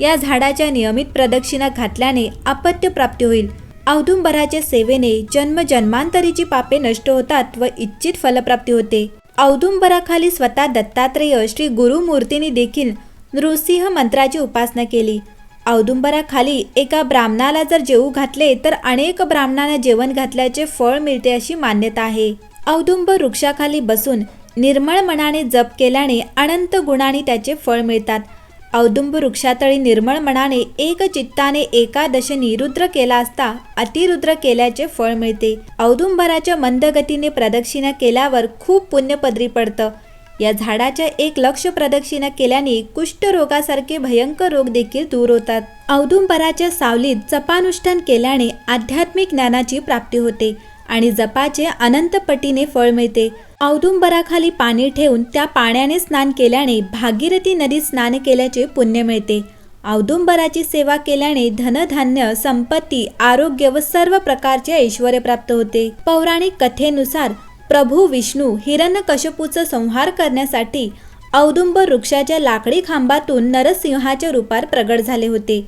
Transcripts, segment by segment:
या झाडाच्या नियमित प्रदक्षिणा घातल्याने आपत्य प्राप्ती होईल. औदुंबराच्या सेवेने जन्म जन्मांतरीची पापे नष्ट होतात व इच्छित फलप्राप्ती होते. औदुंबराखाली स्वतः दत्तात्रेय श्री गुरुमूर्तींनी देखील नृसिंह मंत्राची उपासना केली. औदुंबराखाली एका ब्राह्मणाला जर जेवू घातले तर अनेक ब्राह्मणांना जेवण घातल्याचे फळ मिळते अशी मान्यता आहे. औदुंबर वृक्षाखाली बसून निर्मळ मनाने जप केल्याने अनंत गुणांनी त्याचे फळ मिळतात. औदुंब वृक्षातळी निर्मळ मनाने एक चित्ताने एकादशनी रुद्र केला असता अतिरुद्र केल्याचे फळ मिळते. औदुंबराच्या मंदगतीने प्रदक्षिणा केल्यावर खूप पुण्यपदरी पडतं. या झाडाच्या एक लक्ष प्रदक्षिणा केल्याने कुष्ठरोगासारखे भयंकर रोग देखील दूर होतात. औदुंबराच्या सावलीत जपानुष्ठान केल्याने आध्यात्मिक ज्ञानाची प्राप्ती होते. आणि जपाचे अनंतपटीने फळ मिळते. औदुंबराखाली पाणी ठेवून त्या पाण्याने स्नान केल्याने भागीरथी नदीत स्नान केल्याचे पुण्य मिळते. औदुंबराची सेवा केल्याने धनधान्य संपत्ती आरोग्य व सर्व प्रकारचे ऐश्वर प्राप्त होते. पौराणिक कथेनुसार प्रभू विष्णू हिरण्यकशपूचा संहार करण्यासाठी औदुंबर वृक्षाच्या लाकडी खांबातून नरसिंहाच्या रूपात प्रगट झाले होते.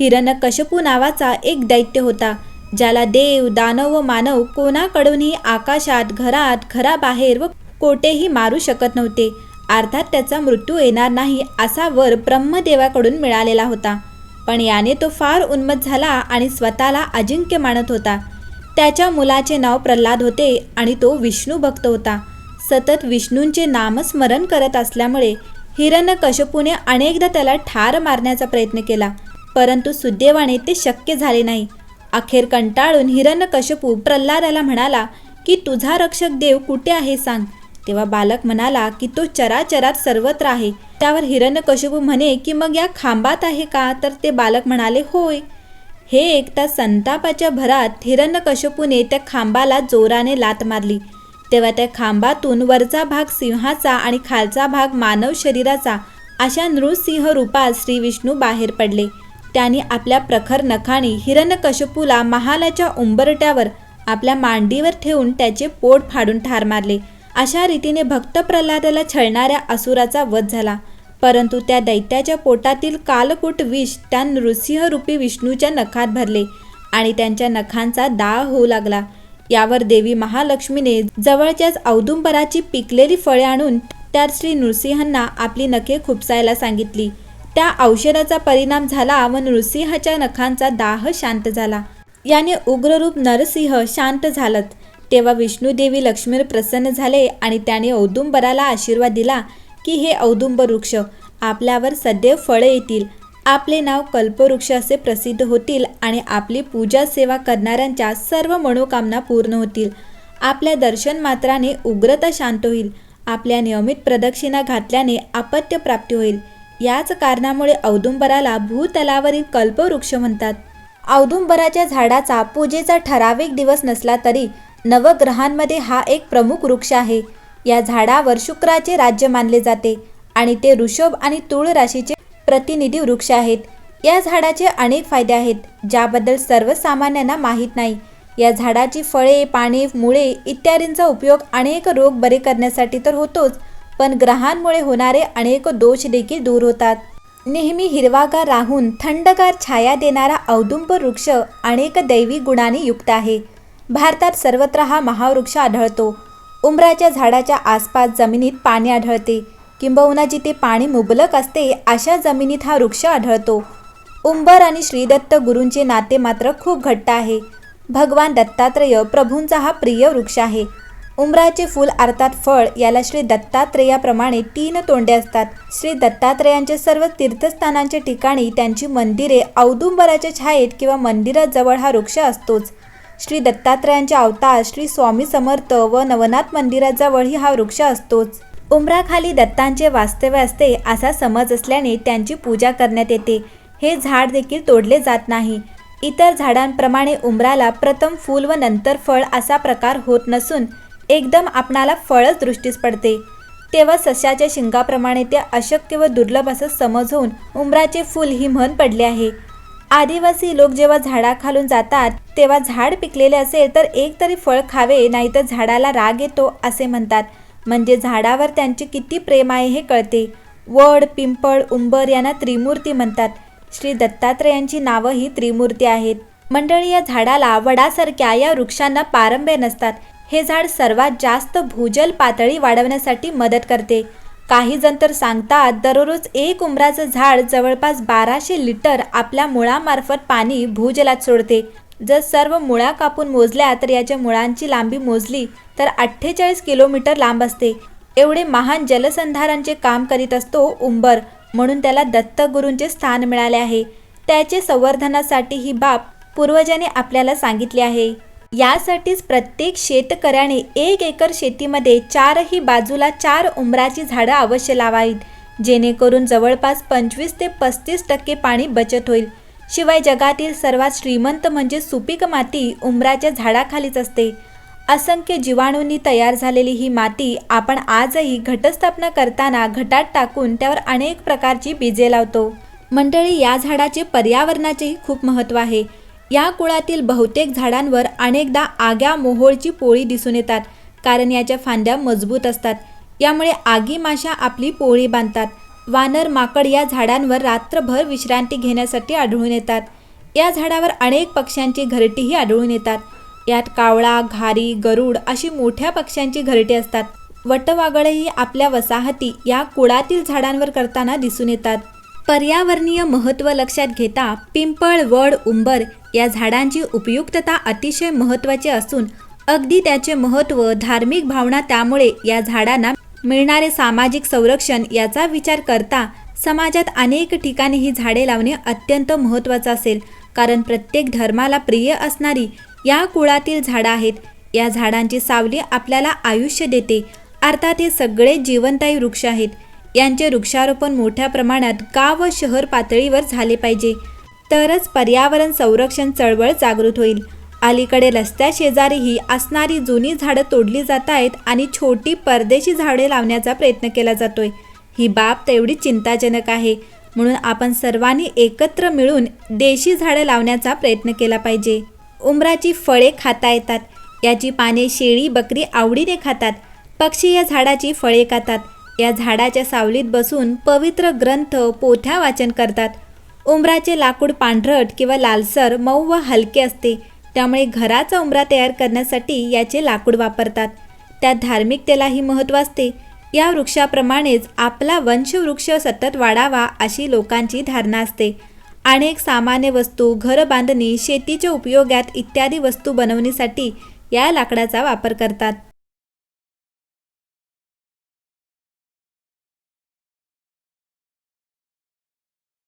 हिरण्यकशपू नावाचा एक दैत्य होता. ज्याला देव दानव व मानव कोणाकडूनही आकाशात घरात घराबाहेर व कोठेही मारू शकत नव्हते. अर्थात त्याचा मृत्यू येणार नाही असा वर ब्रह्मदेवाकडून मिळालेला होता. पण याने तो फार उन्मत झाला आणि स्वतःला अजिंक्य मानत होता. त्याच्या मुलाचे नाव प्रल्हाद होते आणि तो विष्णू भक्त होता. सतत विष्णूंचे नामस्मरण करत असल्यामुळे हिरण्यकशपूने अनेकदा त्याला ठार मारण्याचा प्रयत्न केला. परंतु सुदैवाने ते शक्य झाले नाही. अखेर कंटाळून हिरण्यकशपू प्रल्हादाला म्हणाला की तुझा रक्षक देव कुठे आहे सांग. तेव्हा बालक म्हणाला की तो चराचरात सर्वत्र आहे. त्यावर हिरण्यकशपू म्हणे की मग या खांबात आहे का? तर ते बालक म्हणाले होय. हे एकता संतापाच्या भरात हिरण्यकशपूने त्या खांबाला जोराने लात मारली. तेव्हा त्या खांबातून वरचा भाग सिंहाचा आणि खालचा भाग मानव शरीराचा अशा नृसिंह रूपात श्री विष्णू बाहेर पडले. त्यांनी आपल्या प्रखर नखाने हिरण्यकशपूला महालाच्या उंबरट्यावर आपल्या मांडीवर ठेवून त्याचे पोट फाडून ठार मारले. अशा रीतीने भक्त प्रल्हादाला छळणाऱ्या असुराचा वध झाला. परंतु त्या दैत्याच्या पोटातील कालकूट विष त्या नृसिंहरूपी विष्णूच्या नखात भरले आणि त्यांच्या नखांचा दाह होऊ लागला. यावर देवी महालक्ष्मीने जवळच्याच औदुंबराची पिकलेली फळे आणून त्या श्री नृसिंहांना आपली नखे खुपसायला सांगितली. त्या औषधाचा परिणाम झाला व नृसिंहाच्या नखांचा दाह शांत झाला. याने उग्ररूप नरसिंह शांत झालत. तेव्हा विष्णूदेवी लक्ष्मीवर प्रसन्न झाले आणि त्याने औदुंबराला आशीर्वाद दिला की हे औदुंब वृक्ष आपल्यावर सदैव फळे येतील. आपले नाव कल्पवृक्ष असे प्रसिद्ध होतील आणि आपली पूजा सेवा करणाऱ्यांच्या सर्व मनोकामना पूर्ण होतील. आपल्या दर्शन मात्राने उग्रता शांत होईल. आपल्या नियमित प्रदक्षिणा घातल्याने अपत्य प्राप्ती होईल. याच कारणामुळे औदुंबराला भूतलावरील कल्पवृक्ष म्हणतात. औदुंबराच्या झाडाचा पूजेचा ठराविक दिवस नसला तरी नवग्रहांमध्ये हा एक प्रमुख वृक्ष आहे. या झाडावर शुक्राचे राज्य मानले जाते आणि ते ऋषभ आणि तुळ राशीचे प्रतिनिधी वृक्ष आहेत. या झाडाचे अनेक फायदे आहेत ज्याबद्दल सर्वसामान्यांना माहीत नाही. या झाडाची फळे पाने मुळे इत्यादींचा उपयोग अनेक रोग बरे करण्यासाठी तर होतोच पण ग्रहांमुळे होणारे अनेक दोष देखील दूर होतात. नेहमी हिरवागार राहून थंडगार छाया देणारा औदुंब वृक्ष अनेक दैवी गुणांनी युक्त आहे. भारतात सर्वत्र हा महावृक्ष आढळतो. उंबराच्या झाडाच्या आसपास जमिनीत पाणी आढळते. किंबहुना जिथे पाणी मुबलक असते अशा जमिनीत हा वृक्ष आढळतो. उंबर आणि श्रीदत्त गुरूंचे नाते मात्र खूप घट्ट आहे. भगवान दत्तात्रेय प्रभूंचा हा प्रिय वृक्ष आहे. उंबराचे फूल अर्थात फळ याला श्री दत्तात्रेयाप्रमाणे तीन तोंडे असतात. श्री दत्तात्रेयांचे सर्व तीर्थस्थानांच्या ठिकाणी त्यांची मंदिरे औदुंबराच्या छायेत किंवा मंदिराजवळ हा वृक्ष असतोच. श्री दत्तात्रेयांच्या अवतार श्री स्वामी समर्थ व नवनाथ मंदिराजवळही हा वृक्ष असतोच. उंबराखाली दत्तांचे वास्तव्य असते असा समज असल्याने त्यांची पूजा करण्यात येते. हे झाड देखील तोडले जात नाही. इतर झाडांप्रमाणे उंबराला प्रथम फूल व नंतर फळ असा प्रकार होत नसून एकदम आपणाला फळच दृष्टीस पडते. तेव्हा सस्याच्या शिंगाप्रमाणे ते अशक्य व दुर्लभ असं समज होऊन उंबराचे फूल ही म्हण पडले आहे. आदिवासी लोक जेव्हा झाडाखालून जातात तेव्हा झाड पिकलेले असेल तर एक तरी फळ खावे नाहीतर झाडाला राग येतो असे म्हणतात. म्हणजे झाडावर त्यांचे किती प्रेम आहे हे कळते. वड पिंपळ उंबर यांना त्रिमूर्ती म्हणतात. श्री दत्तात्रेयांची नावं ही त्रिमूर्ती आहेत. मंडळी या झाडाला वडासारख्या या वृक्षांना पारंबे नसतात. हे झाड सर्वात जास्त भूजल पातळी वाढवण्यासाठी मदत करते. काही जण तर सांगतात दररोज एक उमराचं झाड जवळपास बाराशे लिटर आपल्या मुळामार्फत पाणी भूजलात सोडते. जर सर्व मुळा कापून मोजल्या तर याच्या मुळांची लांबी मोजली तर अठ्ठेचाळीस किलोमीटर लांब असते. एवढे महान जलसंधारांचे काम करीत असतो उंबर म्हणून त्याला दत्तगुरूंचे स्थान मिळाले आहे. त्याचे संवर्धनासाठी ही बाब पूर्वजांनी आपल्याला सांगितली आहे. यासाठीच प्रत्येक शेतकऱ्याने एक एकर शेतीमध्ये चारही बाजूला चार उंबराची झाडं अवश्य लावावीत. जेणेकरून जवळपास पंचवीस ते पस्तीस टक्के पाणी बचत होईल. शिवाय जगातील सर्वात श्रीमंत म्हणजे सुपीक माती उंबराच्या झाडाखालीच असते. असंख्य जीवाणूंनी तयार झालेली ही माती आपण आजही घटस्थापना करताना घटात टाकून त्यावर अनेक प्रकारची बीजे लावतो. मंडळी या झाडाचे पर्यावरणाचेही खूप महत्त्व आहे. या कुळातील बहुतेक झाडांवर अनेकदा आग्या मोहोळची पोळी दिसून येतात कारण याच्या फांद्या मजबूत असतात. यामुळे आगी माशा आपली पोळी बांधतात. वानर माकड या झाडांवर रात्रभर विश्रांती घेण्यासाठी आढळून येतात. या झाडावर अनेक पक्ष्यांची घरटीही आढळून येतात. यात कावळा घारी गरुड अशी मोठ्या पक्ष्यांची घरटी असतात. वटवागळेही आपल्या वसाहती या कुळातील झाडांवर करताना दिसून येतात. पर्यावरणीय महत्त्व लक्षात घेता पिंपळ वड उंबर या झाडांची उपयुक्तता अतिशय महत्त्वाची असून अगदी त्याचे महत्त्व धार्मिक भावना त्यामुळे या झाडांना मिळणारे सामाजिक संरक्षण याचा विचार करता समाजात अनेक ठिकाणी ही झाडे लावणे अत्यंत महत्त्वाचं असेल. कारण प्रत्येक धर्माला प्रिय असणारी या कुळातील झाडं आहेत. या झाडांची सावली आपल्याला आयुष्य देते. अर्थात हे सगळे जीवनदायी वृक्ष आहेत. यांचे वृक्षारोपण मोठ्या प्रमाणात गाव व शहर पातळीवर झाले पाहिजे. तरच पर्यावरण संरक्षण चळवळ जागृत होईल. अलीकडे रस्त्या शेजारीही असणारी जुनी झाडं तोडली जात आहेत आणि छोटी परदेशी झाडे लावण्याचा प्रयत्न केला जातोय. ही बाब तेवढी चिंताजनक आहे. म्हणून आपण सर्वांनी एकत्र मिळून देशी झाडं लावण्याचा प्रयत्न केला पाहिजे. उंबराची फळे खाता येतात. याची पाने शेळी बकरी आवडीने खातात. पक्षी या झाडाची फळे खातात. या झाडाच्या सावलीत बसून पवित्र ग्रंथ पोथ्या वाचन करतात. उंबराचे लाकूड पांढरट किंवा लालसर मऊ व हलके असते. त्यामुळे घराचा उंबरा तयार करण्यासाठी याचे लाकूड वापरतात. त्यात धार्मिकतेलाही महत्त्व असते. या वृक्षाप्रमाणेच आपला वंशवृक्ष सतत वाढावा अशी लोकांची धारणा असते. अनेक सामान्य वस्तू घर बांधणी शेतीच्या उपयोगात इत्यादी वस्तू बनवण्यासाठी या लाकडाचा वापर करतात.